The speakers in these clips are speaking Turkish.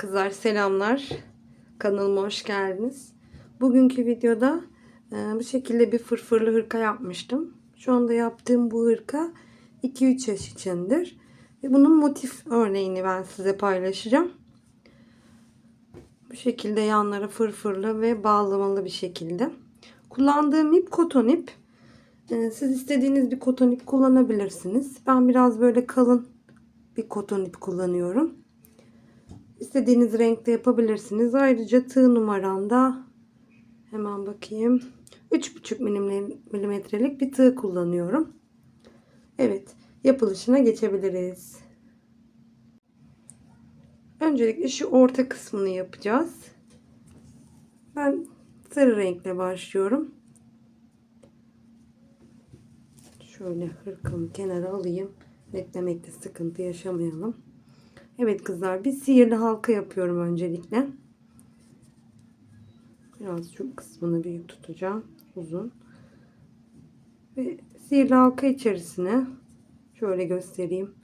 Kızlar selamlar. Kanalıma hoş geldiniz. Bugünkü videoda e, bu şekilde bir fırfırlı hırka yapmıştım. Şu anda yaptığım bu hırka 2-3 yaş içindir. Ve bunun motif örneğini ben size paylaşacağım. Bu şekilde yanlara fırfırlı ve bağlamalı bir şekilde. Kullandığım ip koton ip. E, Siz istediğiniz bir koton ip kullanabilirsiniz. Ben biraz böyle kalın bir koton ip kullanıyorum. İstediğiniz renkte yapabilirsiniz. Ayrıca tığ numaramda hemen bakayım. 3,5 milim- milimetrelik bir tığ kullanıyorum. Evet, yapılışına geçebiliriz. Öncelikle şu orta kısmını yapacağız. Ben sarı renkle başlıyorum. Şöyle hırkamı kenara alayım. Netlemekte sıkıntı yaşamayalım. Evet kızlar bir sihirli halka yapıyorum öncelikle. Biraz şu kısmını büyük tutacağım. Uzun. Ve sihirli halka içerisine şöyle göstereyim.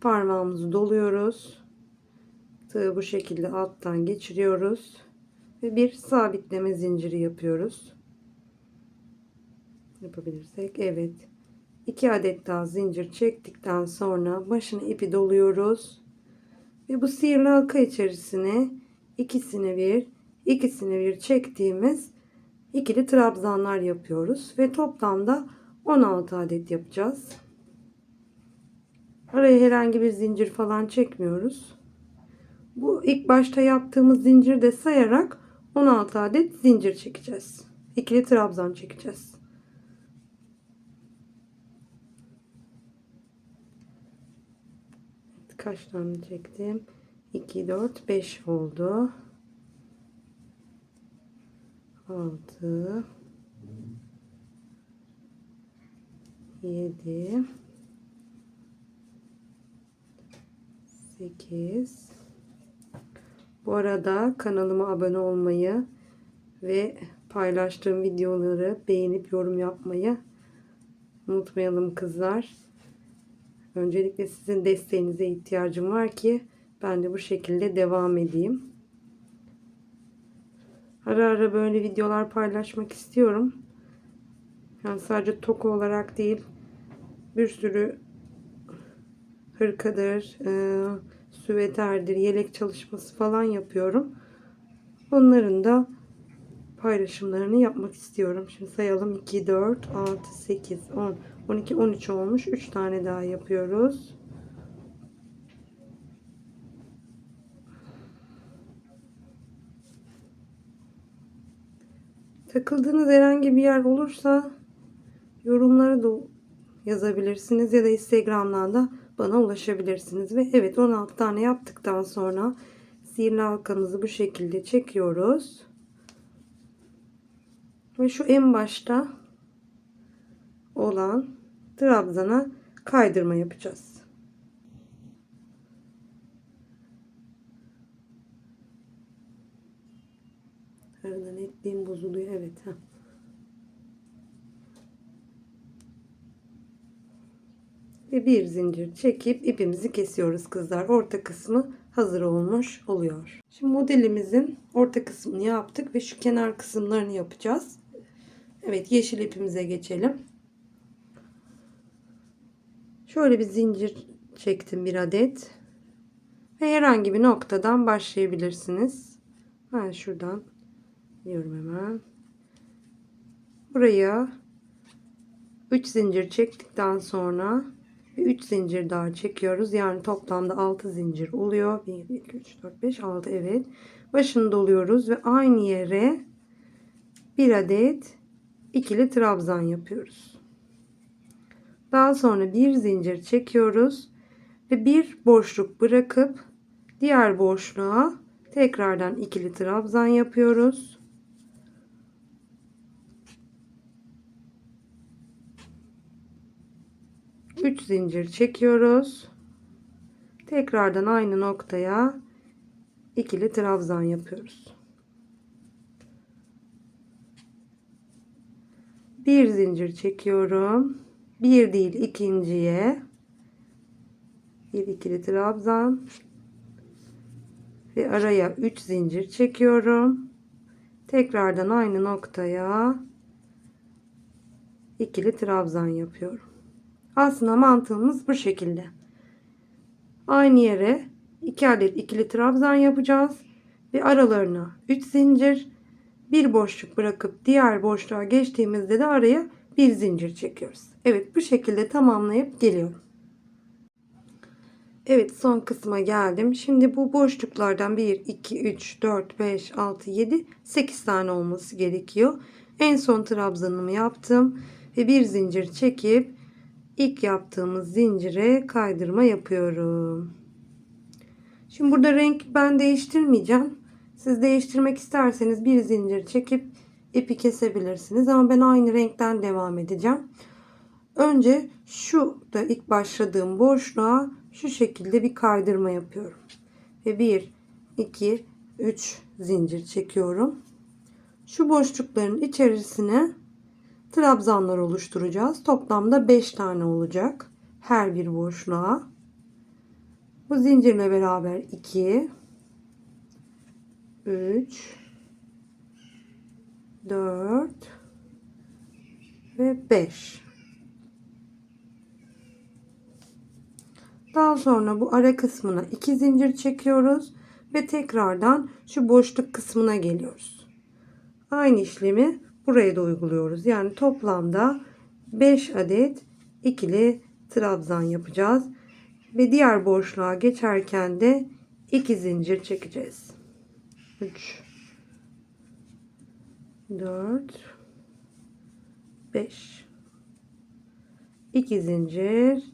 Parmağımızı doluyoruz. Tığı bu şekilde alttan geçiriyoruz. Ve bir sabitleme zinciri yapıyoruz. Yapabilirsek. Evet. 2 adet daha zincir çektikten sonra başına ipi doluyoruz. Ve bu sihirli halka içerisine ikisini bir, ikisini bir çektiğimiz ikili trabzanlar yapıyoruz. Ve toplamda 16 adet yapacağız. Araya herhangi bir zincir falan çekmiyoruz. Bu ilk başta yaptığımız zinciri de sayarak 16 adet zincir çekeceğiz. İkili trabzan çekeceğiz. Kaç tane çektim 2 4 5 oldu. 6 7 8 bu arada kanalıma abone olmayı ve paylaştığım videoları beğenip yorum yapmayı unutmayalım kızlar. Öncelikle sizin desteğinize ihtiyacım var ki ben de bu şekilde devam edeyim. Ara ara böyle videolar paylaşmak istiyorum. Yani sadece toku olarak değil bir sürü hırkadır, e, süveterdir, yelek çalışması falan yapıyorum. Onların da paylaşımlarını yapmak istiyorum. Şimdi sayalım 2, 4, 6, 8, 10, 12, 13 olmuş. 3 tane daha yapıyoruz. Takıldığınız herhangi bir yer olursa yorumlara da yazabilirsiniz ya da Instagram'dan da bana ulaşabilirsiniz. Ve evet 16 tane yaptıktan sonra sihirli halkamızı bu şekilde çekiyoruz. Ve şu en başta olan trabzana kaydırma yapacağız. Aradan ettiğim bozuluyor. Evet. Heh. Ve bir zincir çekip ipimizi kesiyoruz kızlar. Orta kısmı hazır olmuş oluyor. Şimdi modelimizin orta kısmını yaptık ve şu kenar kısımlarını yapacağız. Evet yeşil ipimize geçelim. Şöyle bir zincir çektim bir adet. Ve herhangi bir noktadan başlayabilirsiniz. Ben şuradan diyorum hemen. Buraya 3 zincir çektikten sonra 3 zincir daha çekiyoruz. Yani toplamda 6 zincir oluyor. 1, 2, 3, 4, 5, 6 evet. Başını doluyoruz ve aynı yere bir adet ikili trabzan yapıyoruz. Daha sonra bir zincir çekiyoruz ve bir boşluk bırakıp diğer boşluğa tekrardan ikili trabzan yapıyoruz. Üç zincir çekiyoruz. Tekrardan aynı noktaya ikili trabzan yapıyoruz. Bir zincir çekiyorum. Bir değil ikinciye bir ikili trabzan ve araya 3 zincir çekiyorum. Tekrardan aynı noktaya ikili trabzan yapıyorum. Aslında mantığımız bu şekilde. Aynı yere 2 adet ikili trabzan yapacağız ve aralarına 3 zincir bir boşluk bırakıp diğer boşluğa geçtiğimizde de araya bir zincir çekiyoruz. Evet bu şekilde tamamlayıp geliyorum. Evet son kısma geldim. Şimdi bu boşluklardan 1, 2, 3, 4, 5, 6, 7, 8 tane olması gerekiyor. En son trabzanımı yaptım ve bir zincir çekip ilk yaptığımız zincire kaydırma yapıyorum. Şimdi burada renk ben değiştirmeyeceğim. Siz değiştirmek isterseniz bir zincir çekip ipi kesebilirsiniz ama ben aynı renkten devam edeceğim. Önce şu da ilk başladığım boşluğa şu şekilde bir kaydırma yapıyorum. Ve 1 2 3 zincir çekiyorum. Şu boşlukların içerisine trabzanlar oluşturacağız. Toplamda 5 tane olacak her bir boşluğa. Bu zincirle beraber 2 3 4 ve 5 Daha sonra bu ara kısmına 2 zincir çekiyoruz ve tekrardan şu boşluk kısmına geliyoruz. Aynı işlemi buraya da uyguluyoruz. Yani toplamda 5 adet ikili trabzan yapacağız ve diğer boşluğa geçerken de 2 zincir çekeceğiz. 3 4 5 2 zincir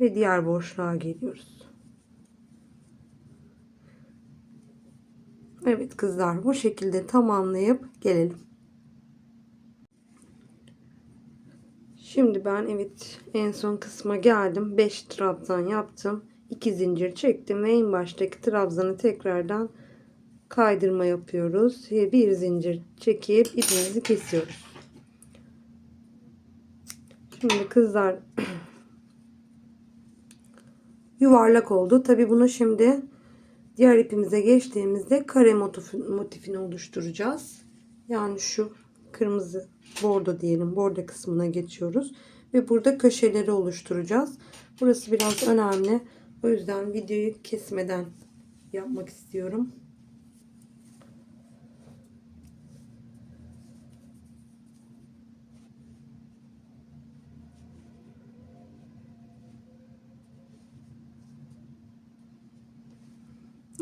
ve diğer boşluğa geliyoruz. Evet kızlar bu şekilde tamamlayıp gelelim. Şimdi ben evet en son kısma geldim. 5 trabzan yaptım. 2 zincir çektim ve en baştaki trabzanı tekrardan kaydırma yapıyoruz. Bir zincir çekip ipimizi kesiyoruz. Şimdi kızlar yuvarlak oldu. Tabi bunu şimdi diğer ipimize geçtiğimizde kare motifini oluşturacağız. Yani şu kırmızı bordo diyelim. Bordo kısmına geçiyoruz. Ve burada köşeleri oluşturacağız. Burası biraz önemli. O yüzden videoyu kesmeden yapmak istiyorum.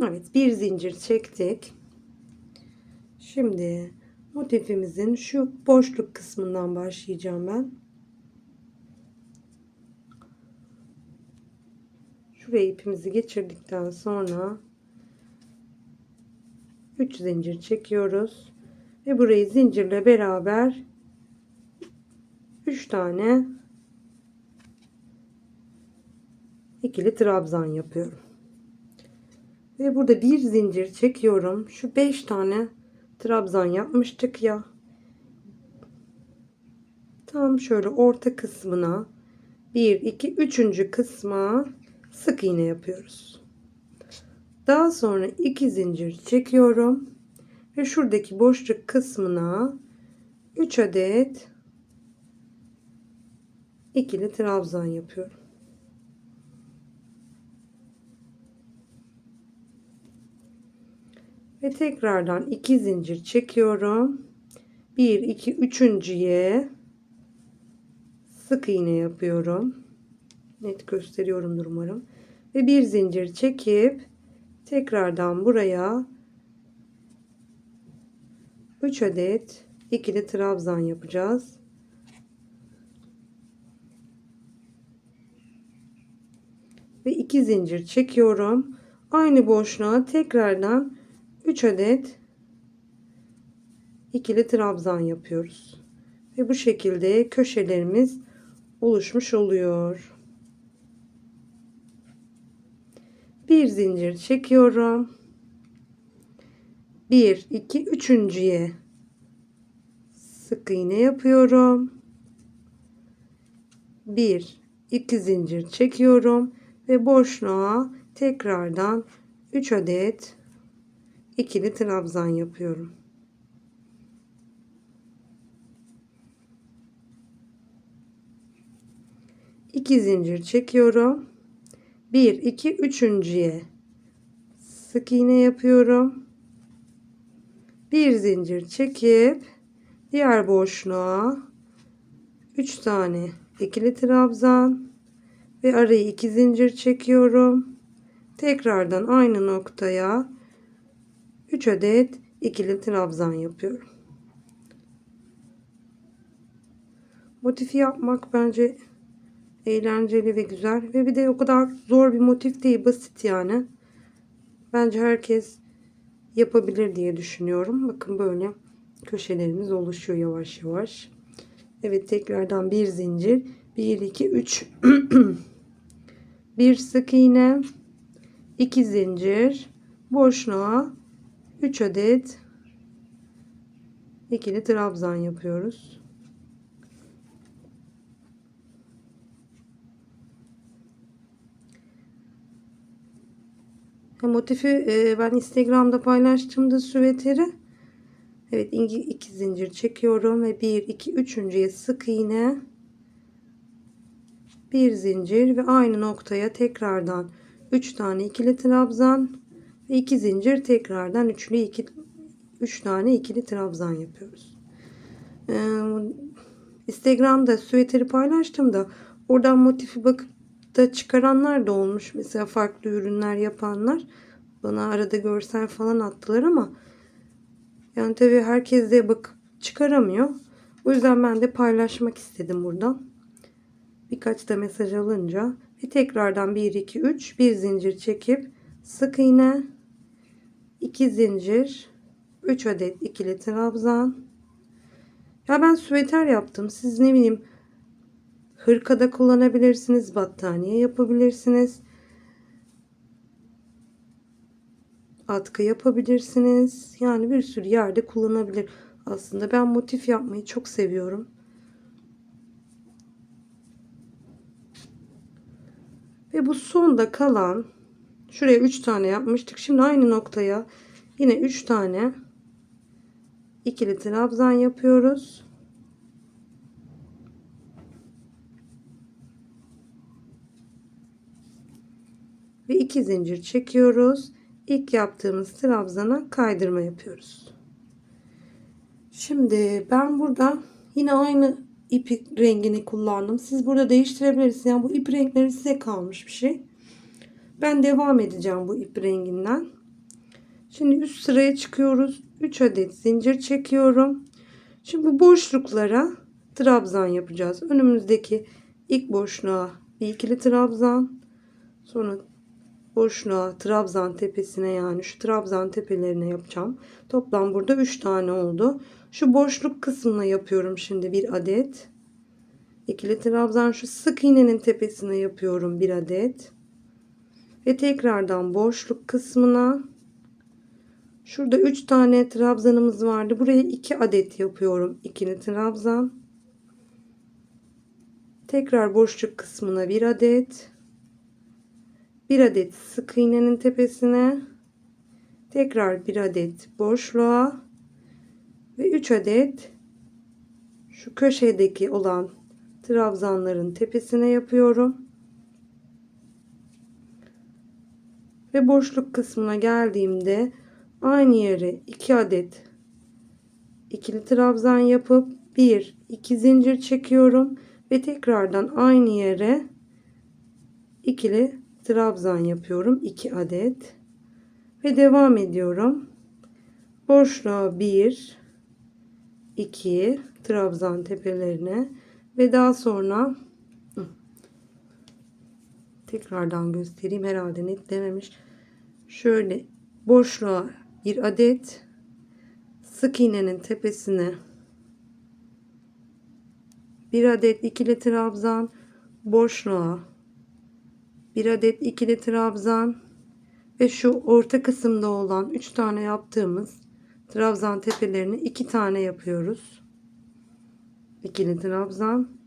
Evet bir zincir çektik. Şimdi motifimizin şu boşluk kısmından başlayacağım ben. Şuraya ipimizi geçirdikten sonra 3 zincir çekiyoruz ve burayı zincirle beraber 3 tane ikili trabzan yapıyorum. Ve burada bir zincir çekiyorum. Şu 5 tane trabzan yapmıştık ya. Tam şöyle orta kısmına 1 2 3. kısma sık iğne yapıyoruz. Daha sonra 2 zincir çekiyorum ve şuradaki boşluk kısmına 3 adet ikili trabzan yapıyorum. Ve tekrardan iki zincir çekiyorum. 1 2 üçüncüye sık iğne yapıyorum. Net gösteriyorumdur umarım. Ve bir zincir çekip tekrardan buraya 3 adet ikili trabzan yapacağız. Ve iki zincir çekiyorum. Aynı boşluğa tekrardan 3 adet ikili trabzan yapıyoruz. Ve bu şekilde köşelerimiz oluşmuş oluyor. Bir zincir çekiyorum. 1 2 üçüncüye sık iğne yapıyorum. 1 2 zincir çekiyorum ve boşluğa tekrardan 3 adet ikili trabzan yapıyorum. İki zincir çekiyorum. 1 2 üçüncüye sık iğne yapıyorum. Bir zincir çekip diğer boşluğa 3 tane ikili trabzan ve arayı 2 zincir çekiyorum. Tekrardan aynı noktaya 3 adet ikili trabzan yapıyorum. Motifi yapmak bence eğlenceli ve güzel ve bir de o kadar zor bir motif değil basit yani. Bence herkes yapabilir diye düşünüyorum. Bakın böyle köşelerimiz oluşuyor yavaş yavaş. Evet tekrardan bir zincir 1 2 3 bir sık iğne 2 zincir boşluğa 3 adet ikili trabzan yapıyoruz. Motifi e, ben Instagram'da paylaştığımda süveteri Evet iki zincir çekiyorum ve 1 2 üçüncüye sık iğne bir zincir ve aynı noktaya tekrardan 3 tane ikili trabzan 2 zincir tekrardan üçlü 2 3 tane ikili trabzan yapıyoruz. Ee, Instagram'da süveteri paylaştım da oradan motifi bakıp da çıkaranlar da olmuş. Mesela farklı ürünler yapanlar bana arada görsel falan attılar ama yani tabii herkes de bakıp çıkaramıyor. O yüzden ben de paylaşmak istedim buradan. Birkaç da mesaj alınca ve tekrardan 1 2 3 bir zincir çekip sık iğne 2 zincir 3 adet ikili trabzan ya ben süveter yaptım. Siz ne bileyim hırkada kullanabilirsiniz battaniye yapabilirsiniz. Atkı yapabilirsiniz. Yani bir sürü yerde kullanabilir. Aslında ben motif yapmayı çok seviyorum. Ve bu sonda kalan şuraya 3 tane yapmıştık. Şimdi aynı noktaya yine 3 tane ikili trabzan yapıyoruz. Ve 2 zincir çekiyoruz. İlk yaptığımız trabzana kaydırma yapıyoruz. Şimdi ben burada yine aynı ip rengini kullandım. Siz burada değiştirebilirsiniz. Yani bu ip renkleri size kalmış bir şey. Ben devam edeceğim bu ip renginden. Şimdi üst sıraya çıkıyoruz. 3 adet zincir çekiyorum. Şimdi bu boşluklara trabzan yapacağız. Önümüzdeki ilk boşluğa bir ikili trabzan. Sonra boşluğa trabzan tepesine yani şu trabzan tepelerine yapacağım. Toplam burada 3 tane oldu. Şu boşluk kısmına yapıyorum şimdi bir adet. İkili trabzan şu sık iğnenin tepesine yapıyorum bir adet. Ve tekrardan boşluk kısmına şurada 3 tane trabzanımız vardı. Buraya 2 adet yapıyorum. ikili trabzan. Tekrar boşluk kısmına bir adet. Bir adet sık iğnenin tepesine. Tekrar bir adet boşluğa ve 3 adet şu köşedeki olan trabzanların tepesine yapıyorum. Ve boşluk kısmına geldiğimde aynı yere 2 adet ikili trabzan yapıp 1 2 zincir çekiyorum ve tekrardan aynı yere ikili trabzan yapıyorum 2 adet. Ve devam ediyorum. Boşluğa 1 2 trabzan tepelerine ve daha sonra tekrardan göstereyim herhalde netlememiş şöyle boşluğa bir adet sık iğnenin tepesine bir adet ikili trabzan boşluğa bir adet ikili trabzan ve şu orta kısımda olan 3 tane yaptığımız trabzan tepelerini iki tane yapıyoruz. İkili trabzan.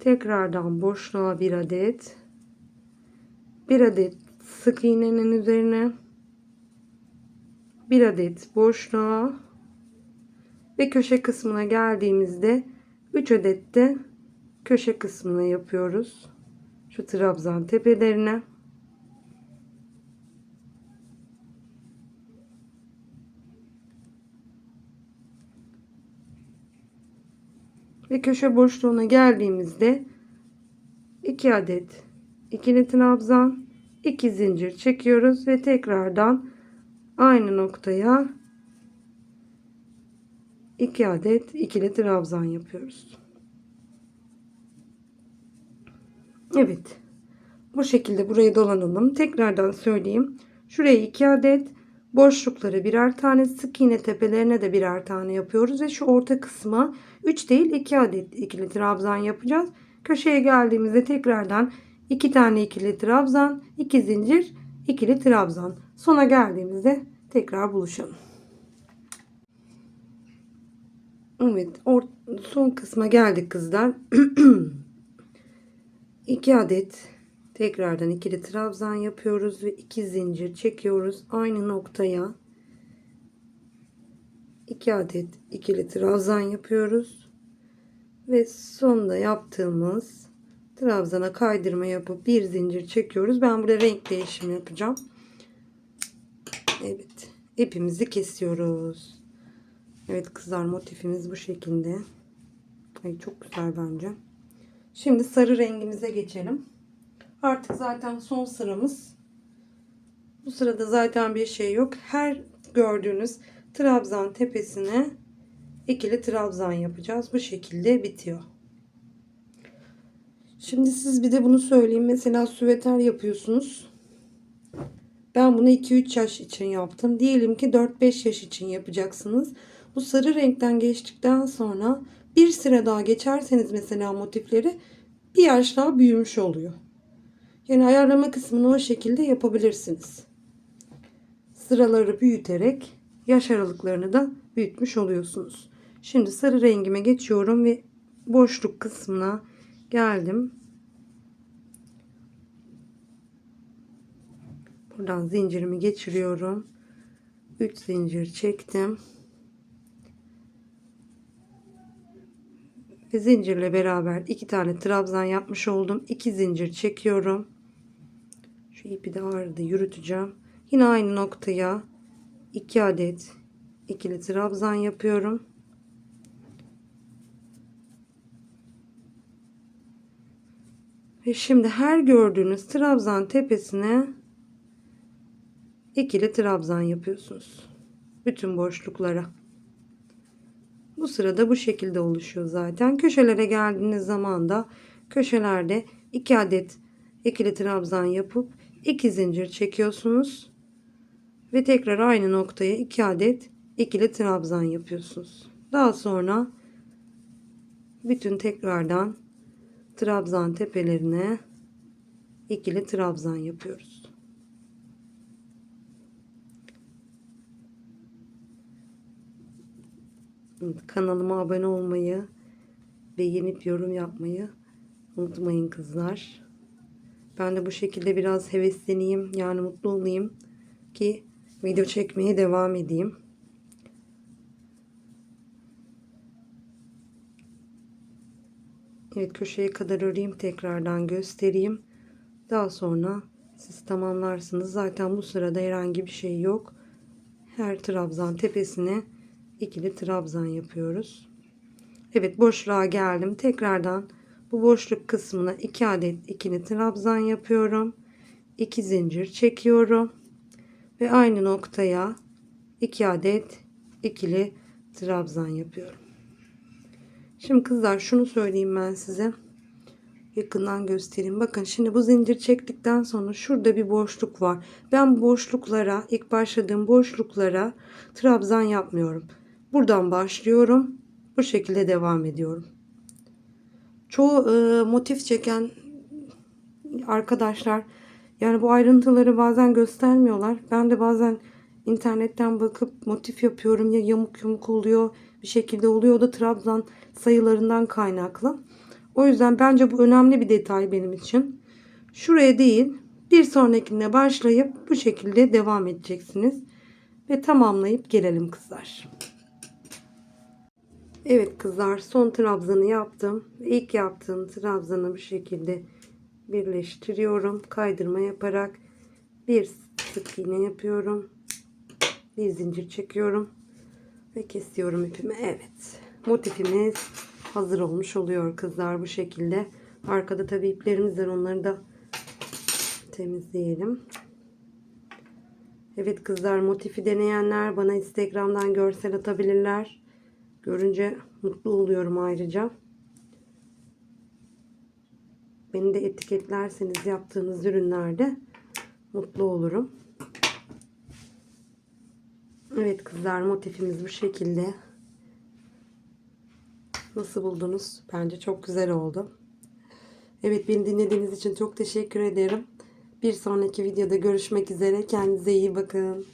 Tekrardan boşluğa bir adet. Bir adet sık iğnenin üzerine bir adet boşluğa ve köşe kısmına geldiğimizde 3 adet de köşe kısmına yapıyoruz. Şu trabzan tepelerine. Ve köşe boşluğuna geldiğimizde 2 adet ikili trabzan, 2 zincir çekiyoruz ve tekrardan aynı noktaya 2 adet ikili trabzan yapıyoruz. Evet. Bu şekilde burayı dolanalım. Tekrardan söyleyeyim. Şuraya 2 adet boşlukları birer tane sık iğne tepelerine de birer tane yapıyoruz ve şu orta kısma 3 değil 2 adet ikili trabzan yapacağız. Köşeye geldiğimizde tekrardan 2 tane ikili trabzan, 2 zincir, ikili trabzan. Sona geldiğimizde tekrar buluşalım. Evet, son kısma geldik kızlar. 2 adet tekrardan ikili trabzan yapıyoruz ve 2 zincir çekiyoruz aynı noktaya. 2 adet ikili trabzan yapıyoruz ve sonda yaptığımız trabzana kaydırma yapıp bir zincir çekiyoruz. Ben burada renk değişimi yapacağım. Evet, ipimizi kesiyoruz. Evet kızlar motifimiz bu şekilde. Ay çok güzel bence. Şimdi sarı rengimize geçelim. Artık zaten son sıramız. Bu sırada zaten bir şey yok. Her gördüğünüz trabzan tepesine ikili trabzan yapacağız. Bu şekilde bitiyor. Şimdi siz bir de bunu söyleyeyim. Mesela süveter yapıyorsunuz. Ben bunu 2-3 yaş için yaptım. Diyelim ki 4-5 yaş için yapacaksınız. Bu sarı renkten geçtikten sonra bir sıra daha geçerseniz mesela motifleri bir yaş daha büyümüş oluyor. Yani ayarlama kısmını o şekilde yapabilirsiniz. Sıraları büyüterek yaş aralıklarını da büyütmüş oluyorsunuz. Şimdi sarı rengime geçiyorum ve boşluk kısmına geldim. Buradan zincirimi geçiriyorum. 3 zincir çektim. Ve zincirle beraber iki tane trabzan yapmış oldum. 2 zincir çekiyorum. Şu ipi de arada yürüteceğim. Yine aynı noktaya 2 adet ikili trabzan yapıyorum. Ve şimdi her gördüğünüz trabzan tepesine ikili trabzan yapıyorsunuz. Bütün boşluklara. Bu sırada bu şekilde oluşuyor zaten. Köşelere geldiğiniz zaman da köşelerde 2 adet ikili trabzan yapıp 2 zincir çekiyorsunuz. Ve tekrar aynı noktaya 2 adet ikili trabzan yapıyorsunuz. Daha sonra bütün tekrardan trabzan tepelerine ikili trabzan yapıyoruz. Kanalıma abone olmayı, beğenip yorum yapmayı unutmayın kızlar. Ben de bu şekilde biraz hevesleneyim. Yani mutlu olayım ki video çekmeye devam edeyim. Evet köşeye kadar öreyim tekrardan göstereyim. Daha sonra siz tamamlarsınız. Zaten bu sırada herhangi bir şey yok. Her trabzan tepesine ikili trabzan yapıyoruz. Evet boşluğa geldim. Tekrardan bu boşluk kısmına 2 adet ikili trabzan yapıyorum. 2 zincir çekiyorum. Ve aynı noktaya 2 adet ikili trabzan yapıyorum. Şimdi kızlar şunu söyleyeyim ben size. Yakından göstereyim. Bakın şimdi bu zincir çektikten sonra şurada bir boşluk var. Ben boşluklara ilk başladığım boşluklara trabzan yapmıyorum. Buradan başlıyorum. Bu şekilde devam ediyorum. Çoğu e, motif çeken arkadaşlar yani bu ayrıntıları bazen göstermiyorlar. Ben de bazen internetten bakıp motif yapıyorum ya yamuk yumuk oluyor bir şekilde oluyor. O da trabzan sayılarından kaynaklı. O yüzden bence bu önemli bir detay benim için. Şuraya değil bir sonrakine başlayıp bu şekilde devam edeceksiniz. ve tamamlayıp gelelim kızlar. Evet kızlar son trabzanı yaptım. İlk yaptığım trabzanı bu şekilde birleştiriyorum. Kaydırma yaparak bir sık iğne yapıyorum. Bir zincir çekiyorum ve kesiyorum ipimi. Evet. Motifimiz hazır olmuş oluyor kızlar bu şekilde. Arkada tabi iplerimiz var. Onları da temizleyelim. Evet kızlar motifi deneyenler bana Instagram'dan görsel atabilirler. Görünce mutlu oluyorum ayrıca. Beni de etiketlerseniz yaptığınız ürünlerde mutlu olurum. Evet kızlar motifimiz bu şekilde. Nasıl buldunuz? Bence çok güzel oldu. Evet beni dinlediğiniz için çok teşekkür ederim. Bir sonraki videoda görüşmek üzere. Kendinize iyi bakın.